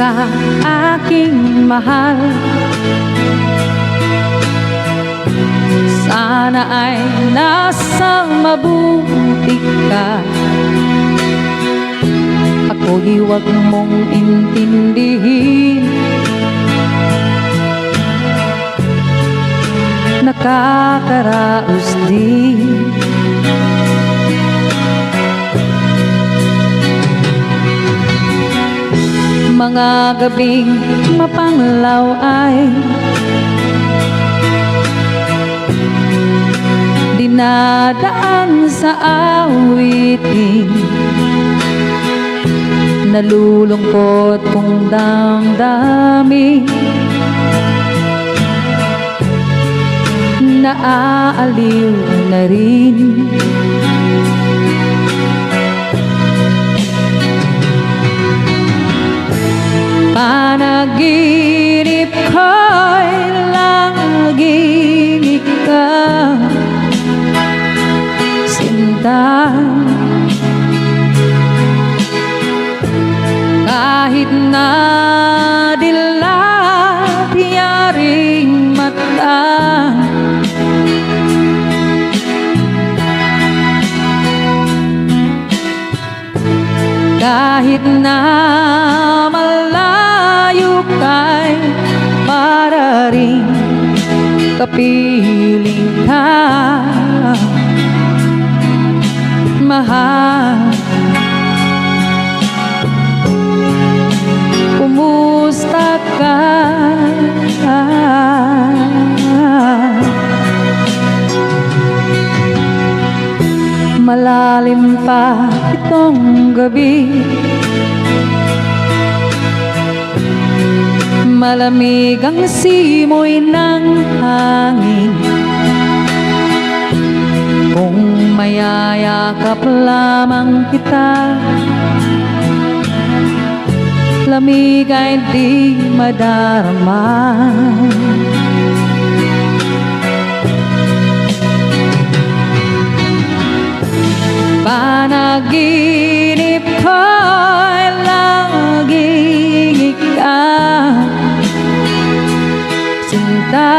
Ka aking mahal? Sana ay nasa mabuti ka. Ako'y huwag mong intindihin. Nakakaraos din Mga gabing mapanglaw ay Dinadaan sa awitin. Nalulungkot kong damdamin. Naaaliw na rin na dilat yaring mata. Kahit na malayo kay para rin kapiling ka Mahal pa itong gabi. Malamig ang simoy ng hangin. Kung mayayakap lamang kita Lamig ay di madarama Panaginip ko'y laging ikaw. Sinta.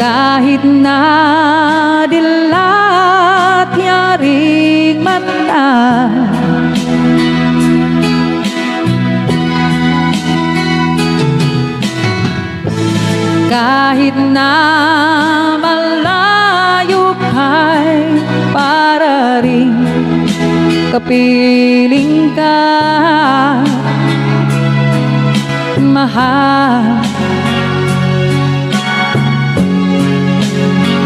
Kahit na dilat yaring mata. Kahit na kapiling ka Mahal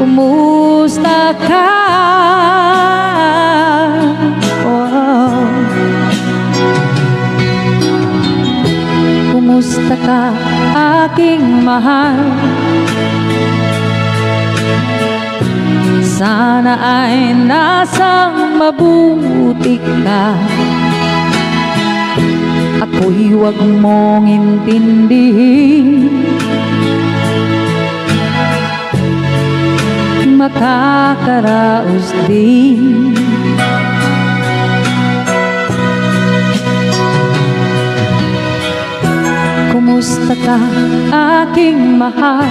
Kumusta ka? Oh. Kumusta ka aking mahal? Sana ay nasa mabuti ka. Ako'y huwag mong intindihin. Makakaraos din. Kumusta ka aking mahal?